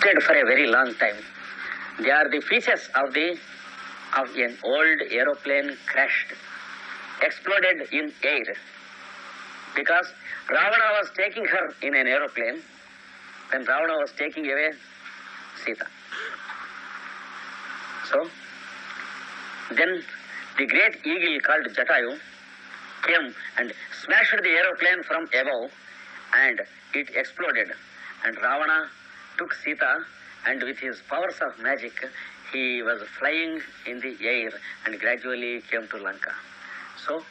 for a very long time. They are the pieces of the of an old aeroplane crashed, exploded in air. Because Ravana was taking her in an aeroplane, when Ravana was taking away Sita. So, then the great eagle called Jatayu came and smashed the aeroplane from above and it exploded. And Ravana took Sita and with his powers of magic he was flying in the air and gradually came to Lanka. So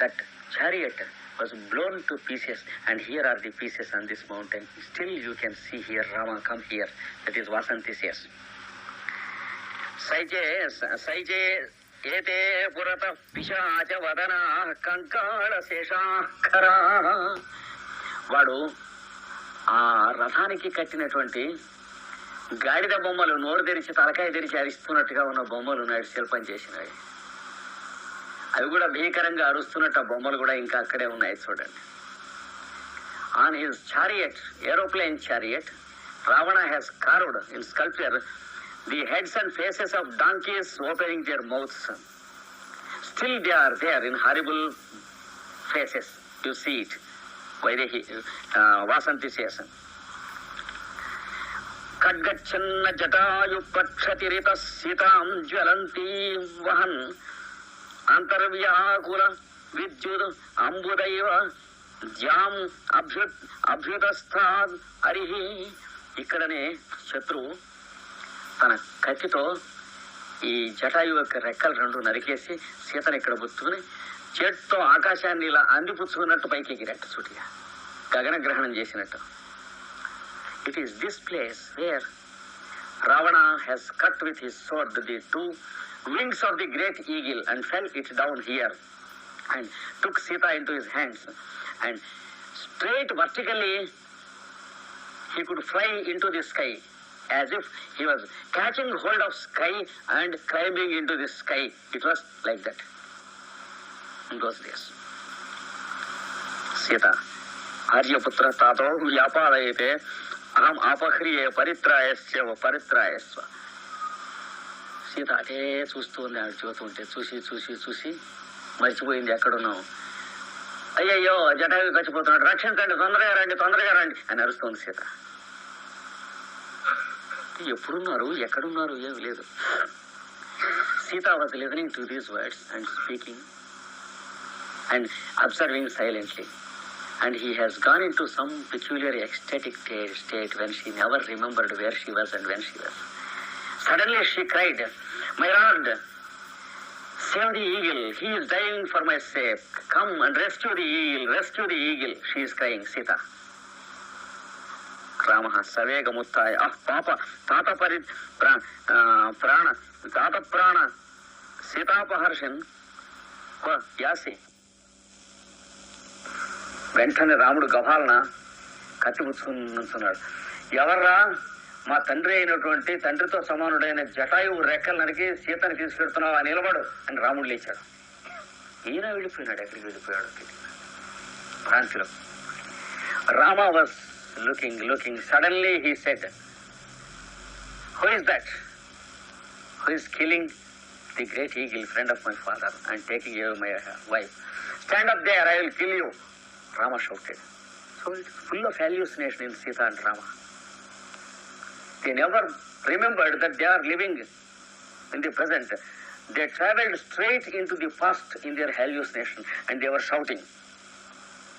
that chariot was blown to pieces and here are the pieces on this mountain. Still you can see here Rama come here. That is Vasanti says. సైజే సైజే ఏతే పురత పిశాచ వదన కంకాళ శేషాఖరా వాడు ఆ రథానికి కట్టినటువంటి గాడిద బొమ్మలు నోరు తెరిచి తలకాయ తెరిచి అరిస్తున్నట్టుగా ఉన్న బొమ్మలు ఉన్నాయి శిల్పం చేసినవి. అవి కూడా భీకరంగా అరుస్తున్నట్టు ఆ బొమ్మలు కూడా ఇంకా అక్కడే ఉన్నాయి చూడండి. On his chariot aeroplane chariot Ravana has carved in sculpture the heads and faces of donkeys opening their mouths still they are they are in horrible faces see see it Vaidehi Vasanti Vasanti says. ఖడ్గచ్ఛన్న జటాయు పక్షతిరిత సీతాం జ్వలంతీ వహన్ అంతర్వ్యాకుల విద్యుత్ అంబుదైవ జ్యాం అభ్యు అభ్యుతస్థాద్ హరిహి ఇక్కడనే శత్రువు తన కత్తితో ఈ జటాయు యొక్క రెక్కలు రెండు నరికేసి సీతను ఇక్కడ పుచ్చుకుని చేతితో ఆకాశాన్ని ఇలా అందిపుచ్చుకున్నట్టు పైకి ఎగిరట్టు సూటిగా గగన గ్రహణం చేసినట్టు. It is this place where Ravana has cut with his sword the two wings of the great eagle and fell it down here and took Sita in to his hands and straight vertically he could fly in to the sky as if he was catching hold of sky and climbing in to the sky it was like that days. Sita ఆర్యపుత్ర తాతో వ్యాపారయతే అహం అపహ్రియే పరిత్రాయస్య పరిత్రాయస్వ. సీత అదే చూస్తూ ఉంది ఆవిడ చూస్తుంటే చూసి చూసి చూసి మర్చిపోయింది ఎక్కడున్నావు అయ్యయ్యో జటాయు చచ్చిపోతున్నాడు రక్షించండి తొందరగా రండి తొందరగా రండి అని అరుస్తుంది సీత. ఎప్పుడున్నారు ఎక్కడున్నారు ఏమి లేదు. Sita was listening to these words and speaking. And observing silently and he has gone into some peculiar ecstatic state when she never remembered where she was and when she was suddenly she cried my lord Save the eagle. He is dying for my sake. Come and rescue the eagle. Rescue the eagle. She is crying. Sita. Rama సవేగముత్తాయ ఆ పాప తాత పరి ప్రా ఆ, ప్రాణ తాత ప్రాణ సీతాపహర్షన్ ఓ, యాసి వెంటనే రాముడు గభాలన కత్తి పుచ్చుకుని ఎవర్రా? మా తండ్రి అయినటువంటి తండ్రితో సమానుడైన జటాయువు రెక్కలు నరికి సీతను తీసుకెడుతున్నావు ఆ నిలబడు అని రాముడు లేచాడు. ఈయన వెళ్ళిపోయినాడు ఎక్కడికి వెళ్ళిపోయాడు తెలియదు. భ్రాంతిలో. Rama was looking looking suddenly he said who is that who is killing the great eagle friend of my father and taking you my wife Stand up there I will kill you Rama shouted so it's full of hallucination in Sita and Rama they never remembered that they are living in the present. They traveled straight into the past in their hallucination and they were shouting.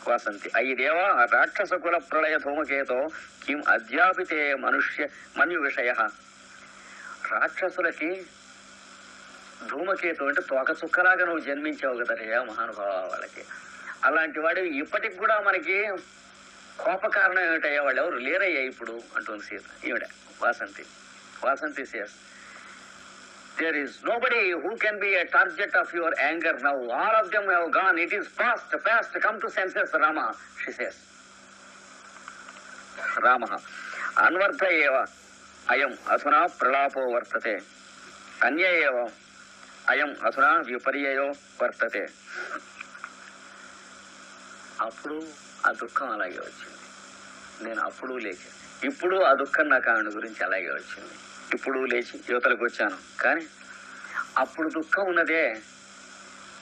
Vasanthi అయి దేవా రాక్షస కుల ప్రళయ ధూమకేతో కిం అద్యాపితే మనుష్య మన్యు విషయ రాక్షసులకి ధూమకేతు అంటే తోక చుక్కలాగా నువ్వు జన్మించావు కదరయ్యా మహానుభావ వాళ్ళకి. అలాంటి వాడు ఇప్పటికి కూడా మనకి కోప కారణం ఏమిటయ్యా? వాళ్ళు ఎవరు లేరయ్యా ఇప్పుడు? అంటుంది సీత. ఈవిడ Vasanti. Vasanti says there is nobody who can be a target of your anger now all of them have gone it is fast fast come to senses Rama she says Rama అన్వర్ధ ఏవ అయం అధునా ప్రలాపో వర్తతే అన్య ఏవ అయం అధునా విపర్యయో వర్తతే. అప్పుడు ఆ దుఃఖం అలాగే వచ్చింది. నేను అప్పుడు లేచి ఇప్పుడు ఆ దుఃఖం నాకు ఆవిడ గురించి అలాగే వచ్చింది. ఇప్పుడు లేచి యువతలకు వచ్చాను. కానీ అప్పుడు దుఃఖం ఉన్నదే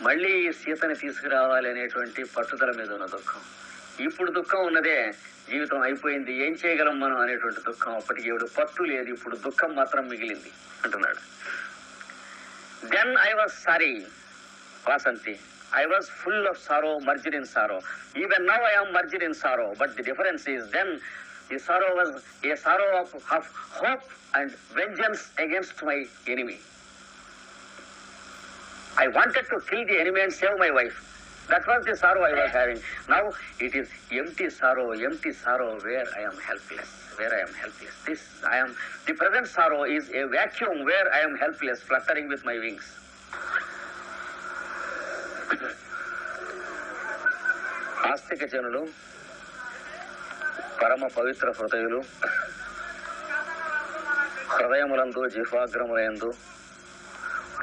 మళ్ళీ ఈ సీతని తీసుకురావాలి అనేటువంటి పట్టుదల మీద ఉన్న దుఃఖం. ఇప్పుడు దుఃఖం ఉన్నదే జీవితం అయిపోయింది ఏం చేయగలం మనం అనేటువంటి దుఃఖం అప్పటికి ఎవడు పట్టు లేదు ఇప్పుడు దుఃఖం మాత్రం మిగిలింది అంటున్నాడు. Then I was sorry, Vasanti. I was full of sorrow, merged in sorrow. Even now I am merged in sorrow, but the difference is then the sorrow was a sorrow of, of hope and vengeance against my enemy. I wanted to kill the enemy and save my wife. That was the sorrow I was having. Now it is empty sorrow, empty sorrow where I am helpless. Where I am helpless. This I am the present sorrow is a vacuum where I am helpless, fluttering with my wings. ఆస్తిక జనులు పరమ పవిత్ర హృదయులు హృదయములందు జిహ్వాగ్రములందు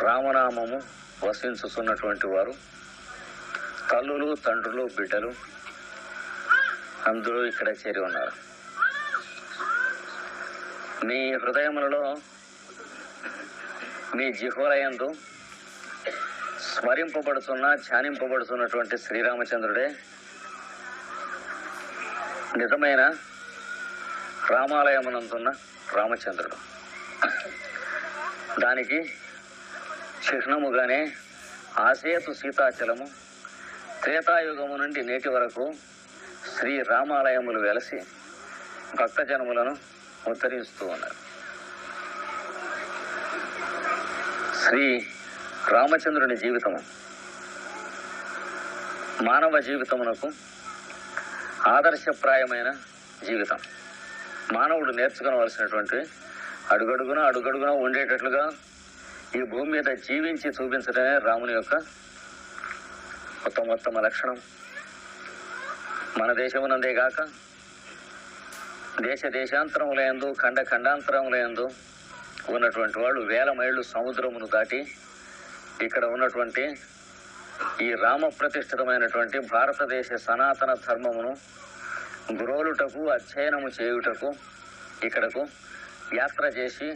రామనామము వసించుతున్నటువంటి వారు తల్లులు తండ్రులు బిడ్డలు అందరూ ఇక్కడ చేరి ఉన్నారు మీ హృదయములలో మీ జిహ్వలయందు స్మరింపబడుతున్న ధ్యానింపబడుతున్నటువంటి శ్రీరామచంద్రుడే నిజమైన రామాలయమునందున్న రామచంద్రుడు. దానికి చిహ్నముగానే ఆసేతు సీతాచలము త్రేతాయుగము నుండి నేటి వరకు శ్రీ రామాలయములు వెలసి భక్తజనములను ఉద్ధరిస్తూ ఉన్నారు శ్రీ రామచంద్రుని జీవితము మానవ జీవితమునకు ఆదర్శప్రాయమైన జీవితం. మానవుడు నేర్చుకోవలసినటువంటి అడుగడుగున అడుగడుగున ఉండేటట్లుగా ఈ భూమి మీద జీవించి చూపించడమే రాముని యొక్క ఉత్తమోత్తమ లక్షణం. మన దేశమునందే కాక దేశ దేశాంతరములందు ఖండ ఖండాంతరములందు ఉన్నటువంటి వాళ్ళు వేల మైళ్ళు సముద్రమును దాటి ఇక్కడ ఉన్నటువంటి ఈ రామ ప్రతిష్ఠితమైనటువంటి భారతదేశ సనాతన ధర్మమును గురోలుటకు అధ్యయనము చేయుటకు ఇక్కడకు యాత్ర చేసి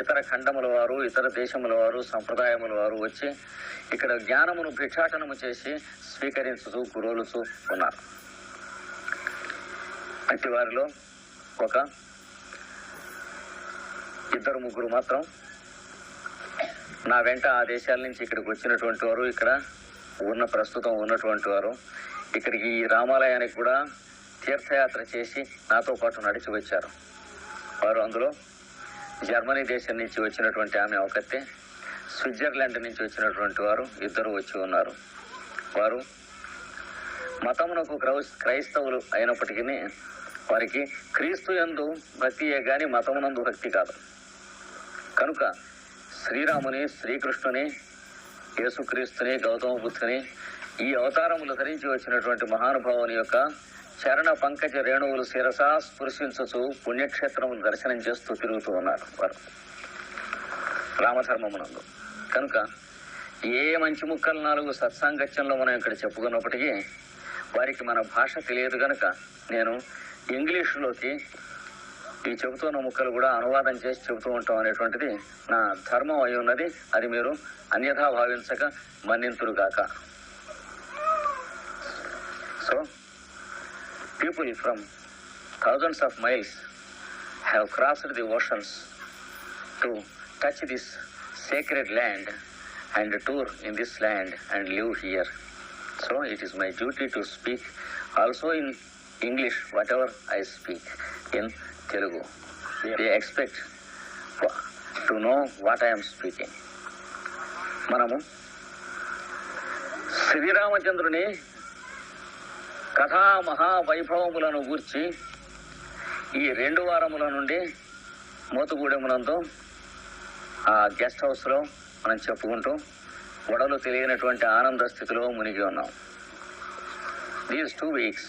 ఇతర ఖండముల వారు ఇతర దేశముల వారు సంప్రదాయముల వారు వచ్చి ఇక్కడ జ్ఞానమును భిక్షాటనము చేసి స్వీకరించుతూ గురోలుతూ ఉన్నారు. అట్టి వారిలో ఒక ఇద్దరు ముగ్గురు మాత్రం నా వెంట ఆ దేశాల నుంచి ఇక్కడికి వచ్చినటువంటి వారు ఇక్కడ ఉన్న ప్రస్తుతం ఉన్నటువంటి వారు ఇక్కడికి ఈ రామాలయానికి కూడా తీర్థయాత్ర చేసి నాతో పాటు నడిచి వచ్చారు. వారు అందులో జర్మనీ దేశం నుంచి వచ్చినటువంటి ఆమె ఒకతే స్విట్జర్లాండ్ నుంచి వచ్చినటువంటి వారు ఇద్దరు వచ్చి ఉన్నారు. వారు మతమునకు క్రౌ- క్రైస్తవులు అయినప్పటికీ వారికి క్రీస్తు యందు భక్తియే గాని మతమునందు భక్తి కాదు. కనుక శ్రీరాముని శ్రీకృష్ణుని యేసుక్రీస్తుని గౌతమ బుద్ధుని ఈ అవతారములు ధరించి వచ్చినటువంటి మహానుభావుని యొక్క చరణ పంకజ రేణువులు శిరస స్పృశించుచు పుణ్యక్షేత్రములు దర్శనం చేస్తూ తిరుగుతూ ఉన్నారు వారు. రామధర్మమునందు. కనుక ఏ మంచి ముక్కలు నాలుగు సత్సాంగత్యంలో మనం ఇక్కడ చెప్పుకున్నప్పటికీ వారికి మన భాష తెలియదు కనుక నేను ఇంగ్లీషులోకి ఈ చెబుతున్న ముక్కలు కూడా అనువాదం చేసి చెబుతూ ఉంటాం అనేటువంటిది నా ధర్మం అయి ఉన్నది. అది మీరు అన్యథా భావించక మన్నింతురుగాక so people from thousands of miles have crossed the oceans to touch this sacred land and tour in this land and live here so it is my duty to speak also in English, whatever I speak in Telugu. They expect to know what I am speaking. మనము శ్రీరామచంద్రుని కథా మహావైభవములను గూర్చి ఈ రెండు వారముల నుండి మోతుగూడెమునందు ఆ guest హౌస్లో మనం చెప్పుకుంటూ గొడవలు తెలియనటువంటి ఆనంద స్థితిలో మునిగి ఉన్నాం these two weeks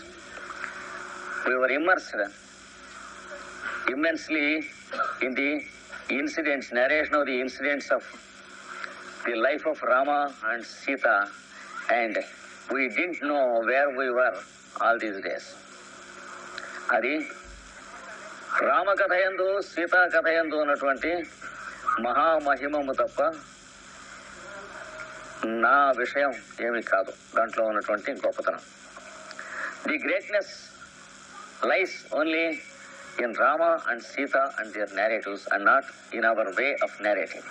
we are immersed immensely in the incidents narration of the incidents of the life of Rama and Sita and we didn't know where we were all these days అది రామ కథయందు సీతా కథయందు ఉన్నటువంటి మహామహిమము తప్ప నా విషయం ఏమీ కాదు. దాంట్లో ఉన్నటువంటి గొప్పతనం. The greatness lies only in Rama and Sita and their narratives and not in our way of narrative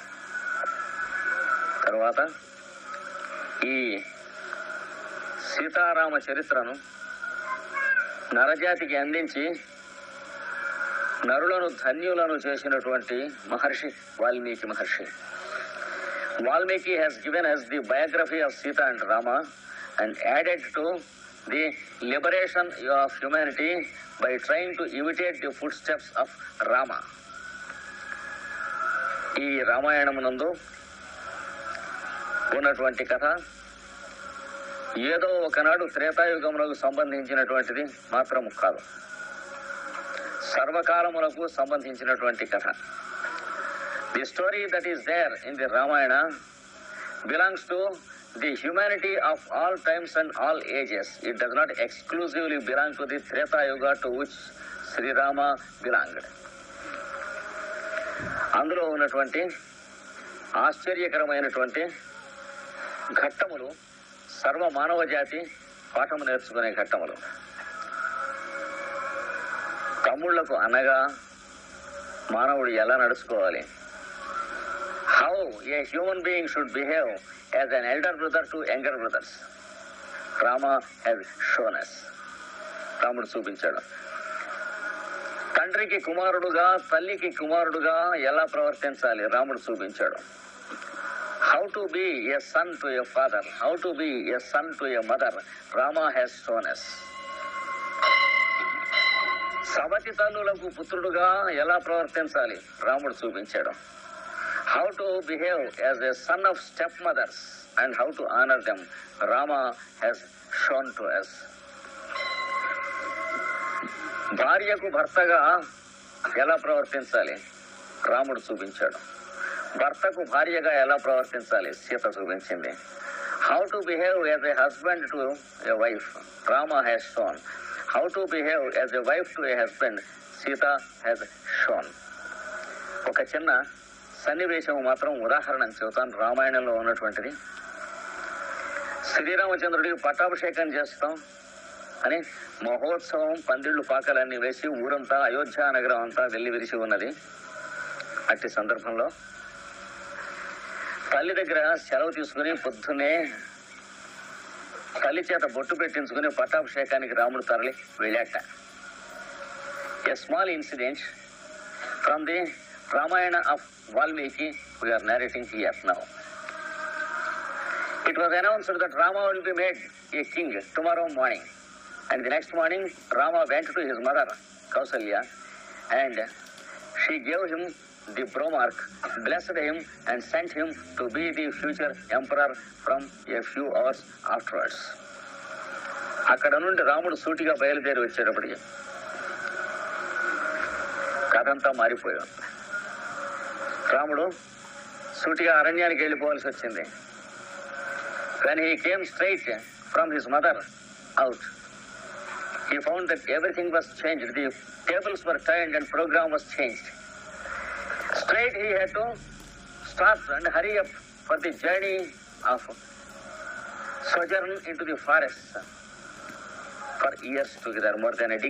తర్వాత ఈ సీతారామ చరిత్రను నరజాతికి అందించి నరులను ధన్యులను చేసినటువంటి Maharshi Valmiki Maharshi. Valmiki has given his the biography of Sita and Rama and added to the liberation of humanity by train to imitate the footsteps of Rama ఈ రామాయణమునందు ఉన్నటువంటి కథ ఏదో ఒకనాడు త్రేతాయుగములకు సంబంధించినటువంటిది మాత్రము కాదు. సర్వకాలములకు సంబంధించినటువంటి కథ. The story that is there in the Ramayana belongs to the humanity of all times and all ages it does not exclusively belong to the Tretayuga to which Sri Rama belonged అందులో ఉన్నటువంటి ఆశ్చర్యకరమైనటువంటి ఘట్టములు సర్వ మానవ జాతి పాఠము నేర్చుకునే ఘట్టములు. తమ్ముళ్ళకు అనగా మానవుడు ఎలా నడుచుకోవాలి? How a human being should behave as an elder brother to younger brothers Rama has shown us రాముడు చూపించాడు. తండ్రికి కుమారుడుగా తల్లికి కుమారుడుగా ఎలా ప్రవర్తించాలి? రాముడు చూపించాడు. How to be a son to a father how to be a son to a mother Rama has shown us సవతి తల్లులకు పుత్రుడుగా ఎలా ప్రవర్తించాలి? రాముడు చూపించాడు. How to behave as a son of step mothers and how to honour them Rama has shown to us భార్యకు భర్తగా ఎలా ప్రవర్తించాలి? రాముడు చూపించాడు. భర్తకు భార్యగా ఎలా ప్రవర్తించాలి? సీత చూపించింది. How to behave as a husband to a wife Rama has shown how to behave as a wife to a husband Sita has shown ఒక చిన్న సన్నివేశం మాత్రం ఉదాహరణ చెబుతాను రామాయణంలో ఉన్నటువంటిది. శ్రీరామచంద్రుడికి పట్టాభిషేకం చేస్తాం అని మహోత్సవం పందిళ్ళు పాకలన్నీ వేసి ఊరంతా అయోధ్య నగరం అంతా వెళ్ళి విరిచి ఉన్నది అట్టి సందర్భంలో. తల్లి దగ్గర సెలవు తీసుకుని పొద్దునే తల్లి చేత బొట్టు పెట్టించుకుని పట్టాభిషేకానికి రాముడు తరలి వెళ్ళాట. A small incident from the Ramayana of Valmiki we are narrating here now. It was announced that Rama will be made a king tomorrow morning. And the next morning, Rama went to his mother, Kausalya, and she gave him the bromark, blessed him, and sent him to be the future emperor from a few hours afterwards. అక్కడ నుండి రాముడు సూటిగా బయలుదేరి వచ్చేటప్పటికి కథ అంతా మారిపోయాడు రాముడు సూటిగా అరణ్యానికి వెళ్ళిపోవాల్సి వచ్చింది. కానీ he came straight from his mother out he found that everything was change the tables were turned and program was change straight he had to stop and hurry up for the journey of sojourn into the forest for years together more than a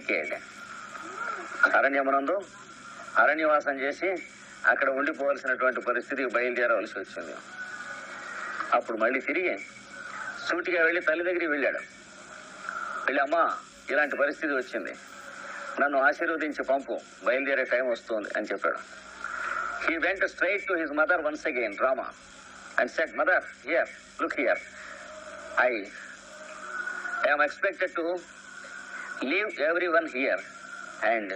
అరణ్యమునందు అరణ్యవాసం చేసి అక్కడ ఉండిపోవాల్సినటువంటి పరిస్థితికి బయలుదేరవలసి వచ్చింది. అప్పుడు మళ్ళీ తిరిగి సూటిగా వెళ్ళి తల్లి దగ్గరికి వెళ్ళాడు. వెళ్ళి అమ్మా ఇలాంటి పరిస్థితి వచ్చింది. నన్ను ఆశీర్వదించి పంపు బయలుదేరే టైం వస్తుంది అని చెప్పాడు. He went straight to his mother once again Rama and said mother here look here I I'm expected to leave everyone here and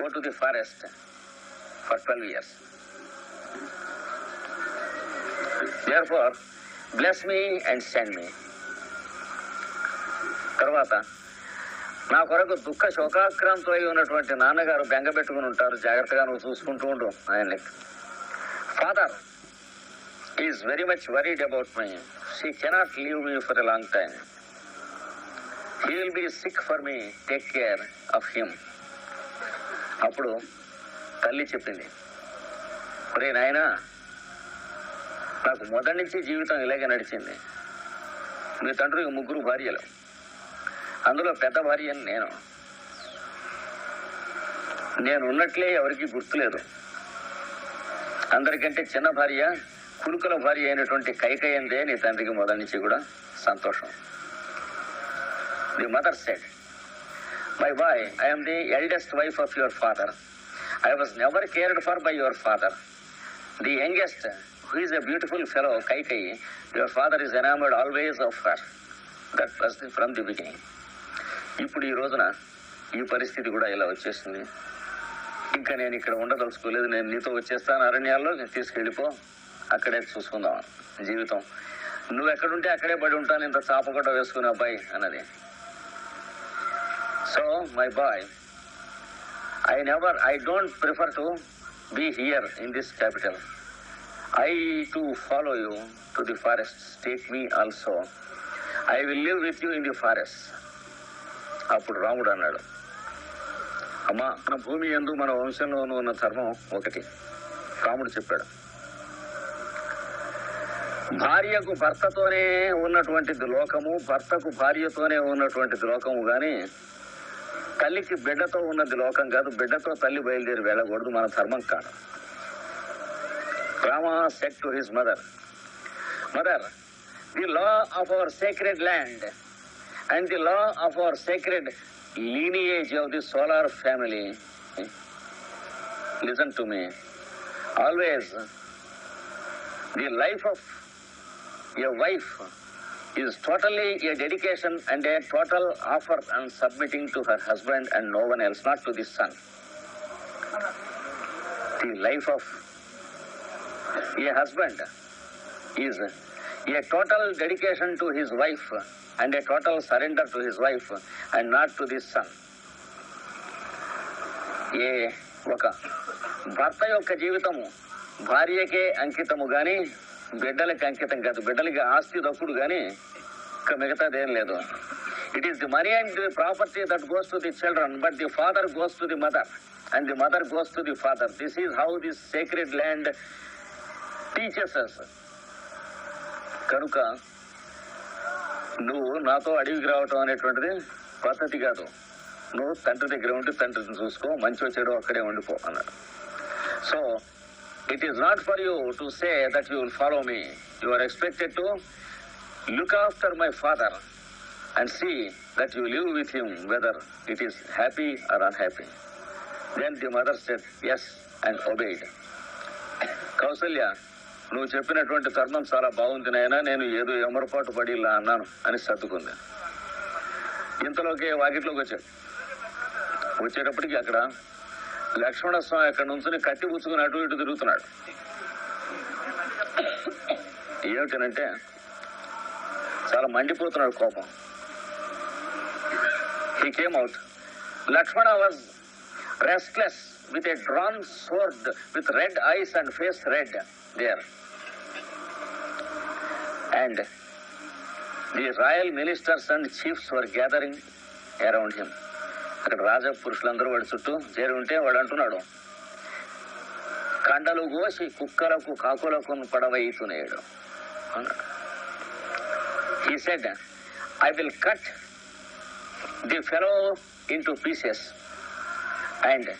go to the forest for 12 years. Therefore, bless me and send me. తర్వాత నా కొరకు దుఃఖ శోకాక్రాంతులై ఉన్నటువంటి నాన్నగారు బెంగ పెట్టుకుని ఉంటారు. జాగ్రత్తగా నువ్వు చూసుకుంటూ ఉండు ఆయన్ని father is very much worried about my she cannot leave me for a long time he will be sick for me take care of him అప్పుడు తల్లి చెప్పింది. ఒరే నాయనా నాకు మొదటి నుంచి జీవితం ఇలాగే నడిచింది. మీ తండ్రికి ముగ్గురు భార్యలు. అందులో పెద్ద భార్య అని నేను. నేను ఉన్నట్లే ఎవరికి గుర్తులేదు. అందరికంటే చిన్న భార్య కులుకల భార్య అయినటువంటి కైకయ్యందే నీ తండ్రికి మొదటి నుంచి కూడా సంతోషం. The mother said my boy I'm the eldest wife of your father. I was never cared for by your father the youngest who is a beautiful fellow Kaikeyi your father is enamoured always of her that was the from the beginning ఇప్పుడు ఈ రోజున ఈ పరిస్థితి కూడా ఇలా వచ్చేసింది. ఇంకా నేను ఇక్కడ ఉండదలుచుకోలేదు. నేను నీతో వచ్చేస్తాను అరణ్యాల్లో. నేను తీసుకెళ్ళిపో. అక్కడే చూసుకుందాం జీవితం. నువ్వు ఎక్కడుంటే అక్కడే పడి ఉంటాను. ఇంత చాపగొట్ట వేసుకునే అబ్బాయి అన్నది. So my boy I never I don't prefer to be here in this capital I to follow you to the forest take me also I will live with you in the forest అప్పుడు రాముడు అన్నాడు అమ్మా మన భూమి ఎందు మన వంశంలోనూ ఉన్న ధర్మం ఒకటి. రాముడు చెప్పాడు భార్యకు భర్తతోనే ఉన్నటువంటిది లోకము భర్తకు భార్యతోనే ఉన్నటువంటిది లోకము కానీ తల్లికి బిడ్డతో ఉన్నది లోకం కాదు బిడ్డతో తల్లి బయలుదేరి వెళ్ళకూడదు మన ధర్మం కాదు Rama said to his mother mother the law of our sacred land and the law of our sacred lineage of the solar family. Listen to me. Always, the life of a wife is totally a dedication and a total offer and submitting to her husband and no one else, not to the son. The life of a husband is a total dedication to his wife and a total surrender to his wife and not to the son. ఏ ఒక భర్త యొక్క జీవితము భార్యకే అంకితము కానీ బిడ్డలకి అంకితం కాదు. బిడ్డలకి ఆస్తి దక్కుడు కానీ ఇంకా మిగతాదేం లేదు. It is the money and the property that goes to the children but the father goes to the mother and the mother goes to the father this is how this sacred land teachers కనుక నువ్వు నాతో అడవికి రావటం అనేటువంటిది పద్ధతి కాదు. నువ్వు తండ్రి దగ్గర ఉండి తండ్రిని చూసుకో మంచి వచ్చాడు అక్కడే ఉండిపో అన్నాడు. So it is not for you to say that you will follow me you are expected to look after my father and see that you live with him whether it is happy or unhappy then the mother said yes and obeyed Kausalya నువ్వు చెప్పినటువంటి కర్మం చాలా బాగుంది నాయనా. నేను ఏదో ఎమరపాటు పడి ఇలా అన్నాను అని సర్దుకుంది. ఇంతలోకే వాకిట్లోకి వచ్చాడు. వచ్చేటప్పటికి అక్కడ లక్ష్మణ స్వామి అక్కడ నుంచి కట్టి పుచ్చుకుని అటు ఇటు తిరుగుతున్నాడు. ఏమిటంటే చాలా మండిపోతున్నాడు కోపం. He came out Lakshmana was restless with a drawn sword with red eyes and face red there and the royal ministers and chiefs were gathering around him అక్కడ రాజ పురుషులందరూ వాడి చుట్టూ చేరి ఉంటే వాడు అంటున్నాడు కండలు కోసి కుక్కలకు కాకులకు పడవైతున్నాడు అన్నాడు he said I will cut the fellow into pieces and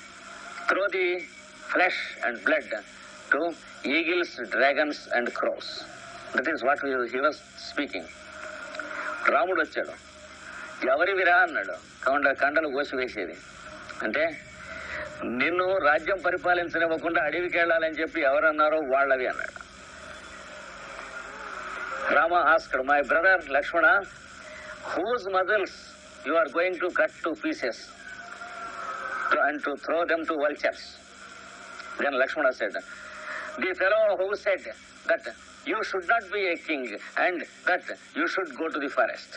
throw the flesh and blood to eagles dragons and crows that is what he was speaking రాముడు వచ్చాడు. ఎవరి విరా అన్నాడు. కొండ కండలు కోసివేసేది అంటే నిన్ను రాజ్యం పరిపాలించనివ్వకుండా అడవికి వెళ్ళాలని చెప్పి ఎవరన్నారో వాళ్ళవి అన్నాడు. Rama asked my brother Lakshmana whose mothers you are going to cut to pieces and to throw them to vultures then Lakshmana said the fellow who said that you should not be a king and that you should go to the forest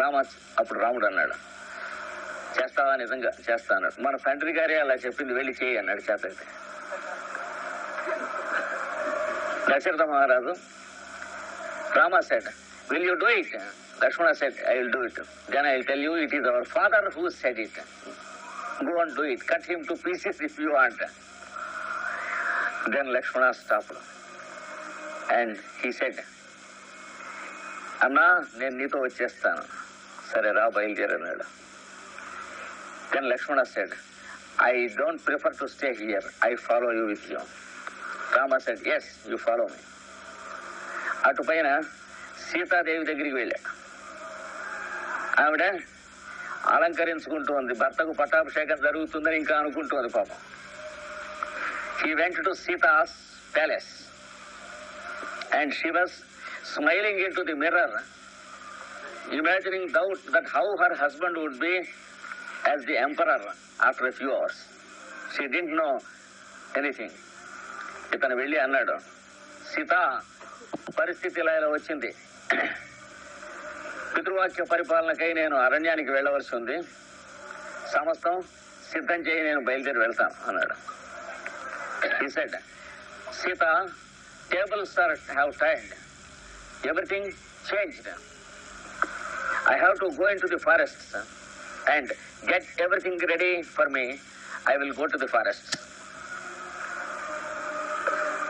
Rama అప్పుడు రాముడు అన్నాడు చేస్తావా నిజంగా? చేస్తా అన్నాడు. మన తండ్రి గారే అలా చెప్పింది వెళ్ళి చేయి అన్నాడు చేత దశరథ మహారాజు Rama said will you do it Lakshmana said I will do it then I will tell you it is our father who said it go and do it cut him to pieces if you want then Lakshmana stop and he said అన్నా నేను నీతో వచ్చేస్తాను. సరే రా బయలుదేరన్నాడు then Lakshmana said I don't prefer to stay here I follow you with you Rama said yes you follow me అటు పైన సీతాదేవి దగ్గరికి వెళ్ళా. ఆవిడ అలంకరించుకుంటూ ఉంది. భర్తకు పట్టాభిషేకం జరుగుతుందని ఇంకా అనుకుంటుంది పాపం. He went to Sita's palace. And she was smiling into the mirror imagining doubt that how her husband would be as the emperor after few hours she didn't know anything ఇతను వెళ్ళి అన్నాడు సీత పరిస్థితి ఇలా ఇలా వచ్చింది. పితృవాక్య పరిపాలనకై నేను అరణ్యానికి వెళ్ళవలసి ఉంది. సమస్తం సిద్ధం చేయి నేను బయలుదేరి వెళ్తాను అన్నాడు. Said Sita table tables have Tide everything changed changed. I have to go into the forests and get everything ready for me. I will go to the forests.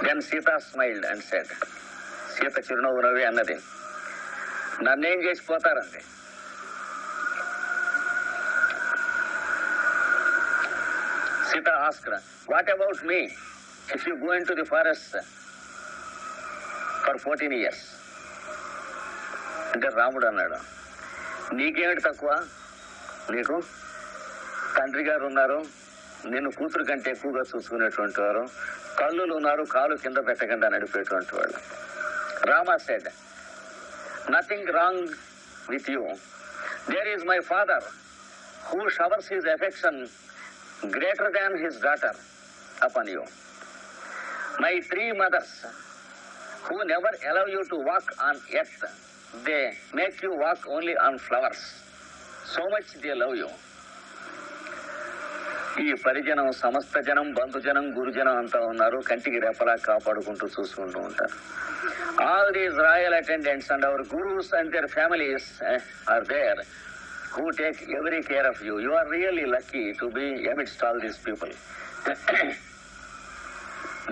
Then Sita smiled and said, Sita చిరునవ్వు నవ్వి అన్నది నన్నేం చేసిపోతారండి Sita asked, What about me if you go into the forest for 14 years? అంటే రాముడు అన్నాడు నీకేమిటి తక్కువ? నీకు? తండ్రి గారు ఉన్నారు నేను కూతురు కంటే ఎక్కువగా చూసుకునేటువంటి వారు. కళ్ళులు ఉన్నారు కాలు కింద పెట్టకుండా నడిపేటువంటి వాళ్ళు. Rama said nothing wrong with you there is my father who showers his affection greater than his daughter upon you my three mothers who never allow you to walk on earth they make you walk only on flowers so much they love you ఈ పరిజనం సమస్త జనం బంధుజనం గురుజనం అంతా ఉన్నారు. కంటికి రెపలా కాపాడుకుంటూ చూసుకుంటూ ఉంటారు. All these royal attendants and our gurus and their families are there who take every care of you you are really lucky to be amidst all these people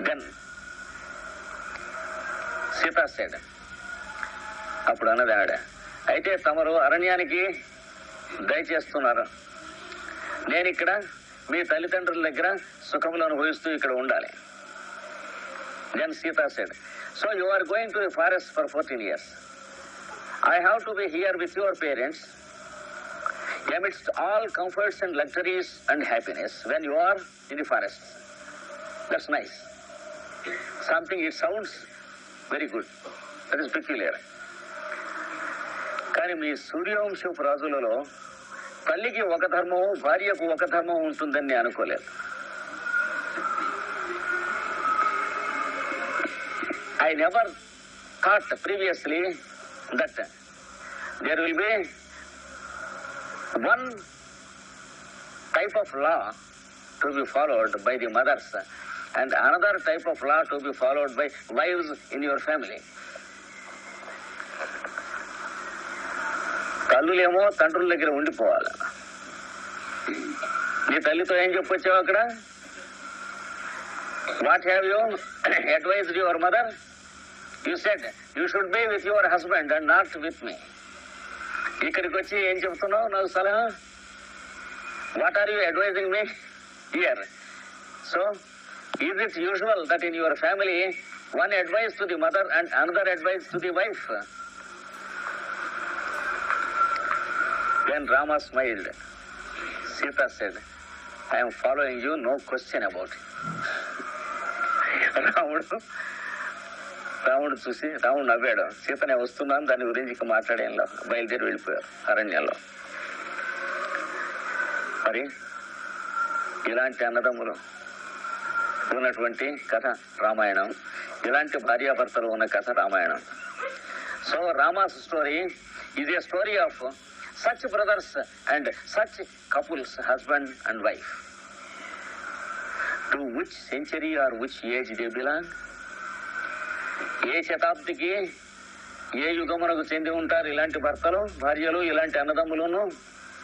then Sita said అప్పుడు అన్నది ఆవిడ అయితే తమరు అరణ్యానికి దయచేస్తున్నారు నేను ఇక్కడ మీ తల్లిదండ్రుల దగ్గర సుఖములు అనుభవిస్తూ ఇక్కడ ఉండాలి then Sita said so you are going to the forest for fourteen years I have to be here with your parents amidst all comforts and luxuries and happiness when you are in the forest. That's nice. Something, it sounds very good. That is peculiar. కానీ మీ సూర్యవంశపు రాజులలో తల్లికి ఒక ధర్మం భార్యకు ఒక ధర్మం ఉంటుందని నేను అనుకోలేదు. I never thought previously that there will be one type of law to be followed by the mothers and another type of law to be followed by wives in your family తల్లులేమో తండ్రుల దగ్గర ఉండిపోవాలి? నీ తల్లితో ఏం చెప్పొచ్చావు అక్కడ? What have you advise your mother you said you should be with your husband and not with me ఇక్కడికి వచ్చి ఏం చెప్తున్నావు? నాకు సలహా? What are you advising me here so is it usual that in your family one advice to the mother and another advice to the wife then Rama smiled Sita said I'm following you no question about రాముడు రాముడు చూసి రాముడు నవ్వాడు. సీతనే వస్తున్నాను దాని గురించి ఇక బయలుదేరి వెళ్ళిపోయారు అరణ్యంలో. మరి ఇలాంటి అన్నదమ్ములు ఉన్నటువంటి కథ రామాయణం. ఇలాంటి భార్యాభర్తలు ఉన్న కథ రామాయణం. సో రామాస్ స్టోరీ ఇది story of such brothers and such couples husband and wife to which century or which age they belong ఏ శతాబ్దికి ఏ యుగమునకు చెంది ఉంటారు ఇలాంటి భర్తలు భార్యలు ఇలాంటి అన్నదమ్ములను?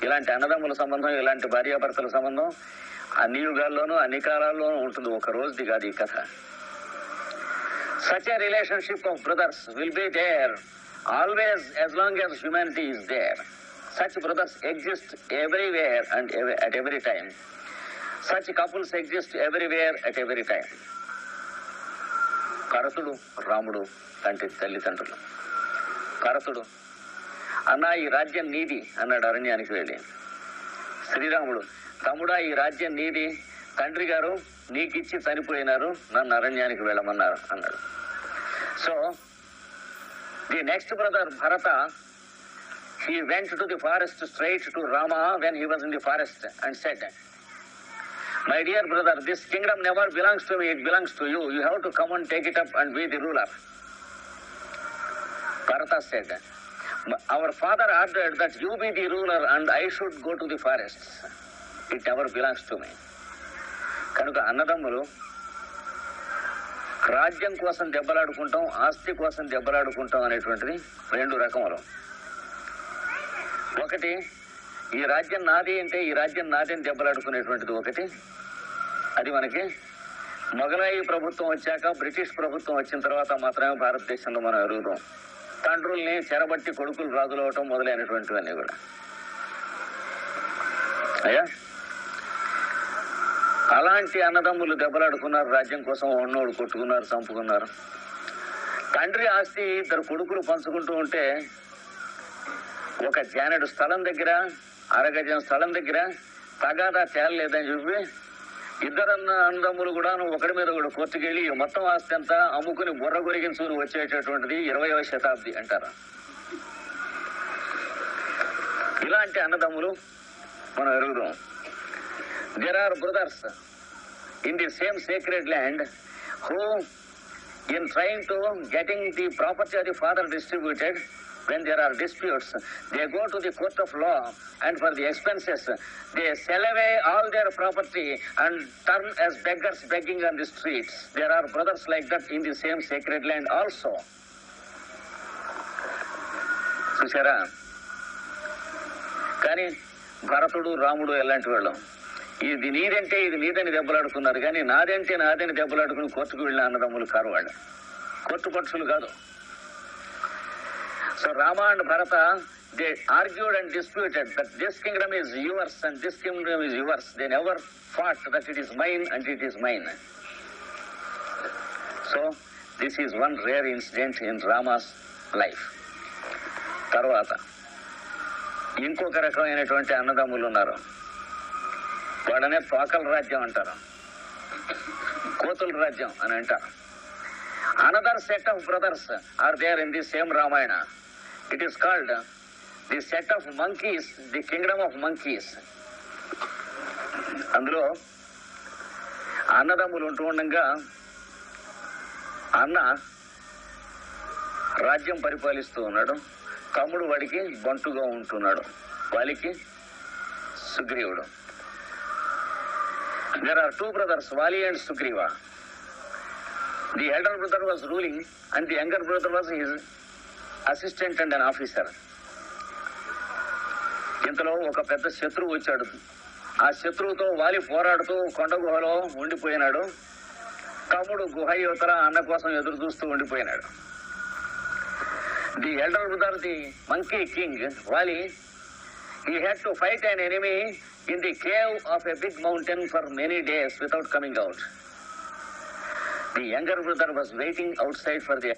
ఇలాంటి అన్నదమ్ముల సంబంధం ఇలాంటి భార్యాభర్తల సంబంధం అన్ని యుగాల్లోనూ అన్ని కాలాల్లోనూ ఉంటుంది. ఒక రోజుది కాదు ఈ కథ. Such a relationship of brothers will be there always as long as humanity is there such brothers exist everywhere and at every time such couples exist everywhere at every time కరతుడు రాముడు లాంటి తల్లిదండ్రులు. కరతుడు అన్న ఈ రాజ్యం నీది అన్నాడు అరణ్యానికి వెళ్ళి. శ్రీరాముడు తమ్ముడా ఈ రాజ్యం నీది తండ్రి గారు నీకిచ్చి చనిపోయినారు నన్ను అరణ్యానికి వెళ్ళమన్నారు అన్నాడు. So the next brother Bharata He went to the forest straight to Rama when he was in the forest and said, My dear brother, this kingdom never belongs to me, it belongs to you. You have to come and take it up and be the ruler. Bharata said, Our father ordered that you be the ruler and I should go to the forest It never belongs to me. కనుక అన్నదమ్ములు రాజ్యం కోసం దెబ్బలాడుకుంటాం ఆస్తి కోసం దెబ్బలాడుకుంటాం అనేటువంటిది రెండు రకములు ఒకటి ఈ రాజ్యం నాది అంటే ఈ రాజ్యం నాది అని దెబ్బలాడుకునేటువంటిది ఒకటి. అది మనకి మొఘలాయి ప్రభుత్వం వచ్చాక బ్రిటిష్ ప్రభుత్వం వచ్చిన తర్వాత మాత్రమే భారతదేశంలో మనం ఎరుగుతాం. తండ్రుల్ని చెరబట్టి కొడుకులు రాజులు అవటం మొదలైనటువంటివన్నీ కూడా. అయ్యా? అలాంటి అన్నదమ్ములు దెబ్బలాడుకున్నారు రాజ్యం కోసం ఉన్నోడు కొట్టుకున్నారు చంపుకున్నారు. తండ్రి ఆస్తి ఇద్దరు కొడుకులు పంచుకుంటూ ఉంటే ఒక జానెడు స్థలం దగ్గర అరగజం స్థలం దగ్గర తగాదా తేలలేదని చెప్పి ఇద్దరు అన్న అన్నదమ్ములు కూడా ఒకటి మీద ఒకటి కోర్టుకెళ్ళి మొత్తం ఆస్తి అంతా అమ్ముకుని బుర్ర గురిగించుకుని వచ్చేటటువంటిది ఇరవయవ శతాబ్ది అంటారు. ఇలాంటి అన్నదమ్ములు మనం ఎరుగుదాం. There are brothers in the same secret land who in trying to getting the property of the father distributed when there are disputes, they go to the court of law and for the expenses, they sell away all their property and turn as beggars begging on the streets. There are brothers like that in the same sacred land also. చూసారా కానీ భరతుడు రాముడు ఎలాంటి వాళ్ళం ఇది నీదంటే ఇది నీదని దెబ్బలాడుకున్నారు కానీ నాదంటే నాదని దెబ్బలాడుకుని కోర్టుకు వెళ్ళిన అన్నదమ్ములు కారు వాళ్ళు కోర్టు పక్షులు కాదు so Rama and Bharata they argued and disputed that this kingdom is yours and this kingdom is yours they never fought that it is mine and it is mine so this is one rare incident in Rama's life తర్వాత ఇంకొక రకమైనటువంటి అన్నదమ్ములు ఉన్నారు వాడనే తోకల రాజ్యం అంటారు. కోతుల రాజ్యం అని అంటారు. Another set of brothers are there in the same Ramayana it is called the set of monkeys the kingdom of monkeys అందులో అన్నదమ్ములు ఉంటూ ఉండగా అన్న రాజ్యం పరిపాలిస్తూ ఉన్నాడు తమ్ముడు వాడికి బంటుగా ఉంటున్నాడు వాలికి సుగ్రీవుడు there are two brothers Vali and Sugriva the elder brother was ruling and the younger brother was his assistant and officer ఇంతలో ఒక పెద్ద శత్రువు వచ్చాడు. ఆ శత్రువుతో వాలి పోరాడుతూ కొండ గుహలో ఉండిపోయినాడు. తమ్ముడు గుహ యువతల అన్న కోసం ఎదురు చూస్తూ ఉండిపోయినాడు. The elder brother the monkey king Vali he had to fight and enemy in the cave of a big mountain for many days without coming out the younger brother was waiting outside for the